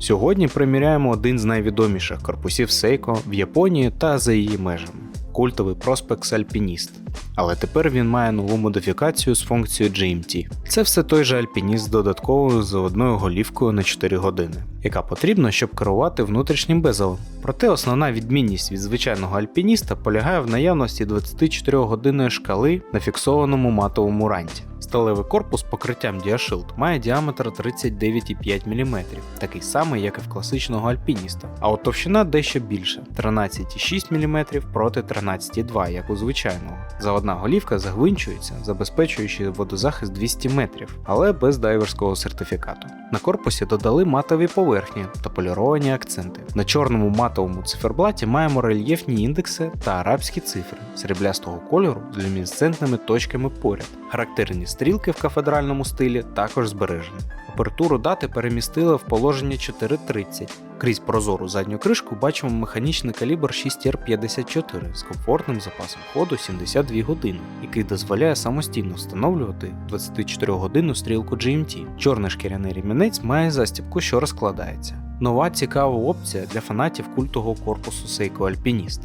Сьогодні приміряємо один з найвідоміших корпусів Seiko в Японії та за її межами культовий Prospex Alpinist. Але тепер він має нову модифікацію з функцією GMT. Це все той же альпініст з додатковою заводною голівкою на 4 години, яка потрібна, щоб керувати внутрішнім безелем. Проте основна відмінність від звичайного альпініста полягає в наявності 24 годинної шкали на фіксованому матовому ранті. Сталевий корпус покриттям Diashield має діаметр 39,5 мм, такий самий, як і в класичного альпініста. А от товщина дещо більша 13,6 мм проти 13,2, як у звичайного. Заводна голівка загвинчується, забезпечуючи водозахист 200 метрів, але без дайверського сертифікату. На корпусі додали матові поверхні та поліровані акценти. На чорному матовому циферблаті маємо рельєфні індекси та арабські цифри сріблястого кольору з люмінесцентними точками поряд. Характерні стрілки в кафедральному стилі також збережені. Апертуру дати перемістили в положення 4.30. Крізь прозору задню кришку бачимо механічний калібр 6R54 з комфортним запасом ходу 72 години, який дозволяє самостійно встановлювати 24-годинну стрілку GMT. Чорний шкіряний ремінець має застібку, що розкладається. Нова цікава опція для фанатів культового корпусу Seiko Alpinist.